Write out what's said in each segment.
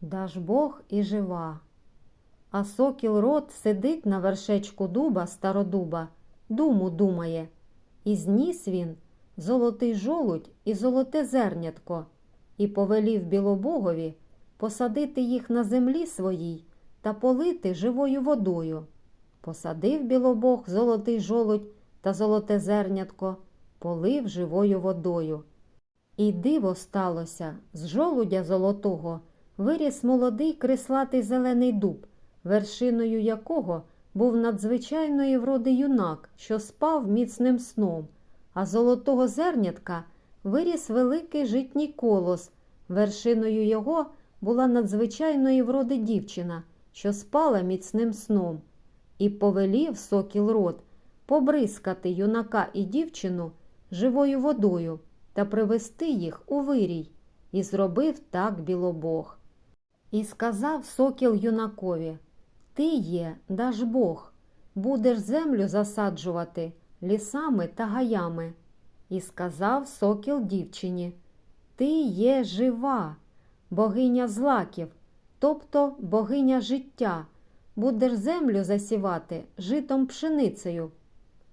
Даж Бог і жива. А сокіл рот сидить на вершечку дуба стародуба, думу думає. І зніс він золотий жолудь і золоте зернятко, і повелів білобогові посадити їх на землі своїй та полити живою водою. Посадив білобог золотий жолудь та золоте зернятко, полив живою водою. І диво сталося з жолудя золотого виріс молодий крислатий зелений дуб, вершиною якого був надзвичайної вроди юнак, що спав міцним сном, а золотого зернятка виріс великий житній колос, вершиною його була надзвичайної вроди дівчина, що спала міцним сном, і повелів сокіл рот побризкати юнака і дівчину живою водою та привести їх у вирій, і зробив так білобог. І сказав сокіл юнакові Ти є, даж Бог, будеш землю засаджувати лісами та гаями. І сказав сокіл дівчині Ти є жива, богиня злаків, тобто богиня життя, будеш землю засівати житом пшеницею.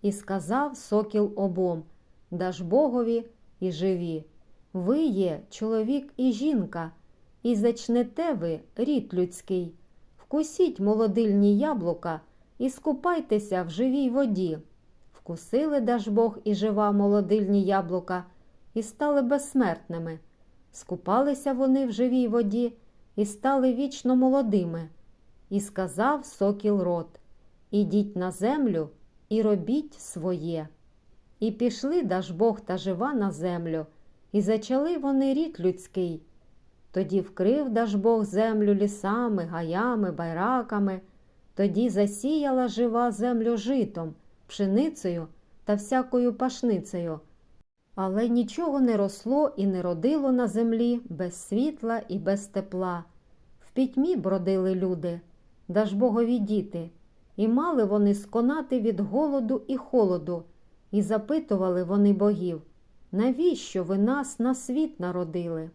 І сказав сокіл обом Даж Богові і живі. Ви є чоловік і жінка, і зачнете ви рід людський. Вкусіть молодильні яблука і скупайтеся в живій воді. Вкусили Дажбог і жива молодильні яблука, і стали безсмертними. Скупалися вони в живій воді і стали вічно молодими. І сказав сокіл рот Ідіть на землю і робіть своє. І пішли Дажбог та жива на землю, і зачали вони рід людський. Тоді вкрив Дажбог землю лісами, гаями, байраками, тоді засіяла жива землю житом, пшеницею та всякою пашницею. Але нічого не росло і не родило на землі без світла і без тепла. В пітьмі бродили люди, Дажбогові діти, і мали вони сконати від голоду і холоду, і запитували вони богів, навіщо ви нас на світ народили?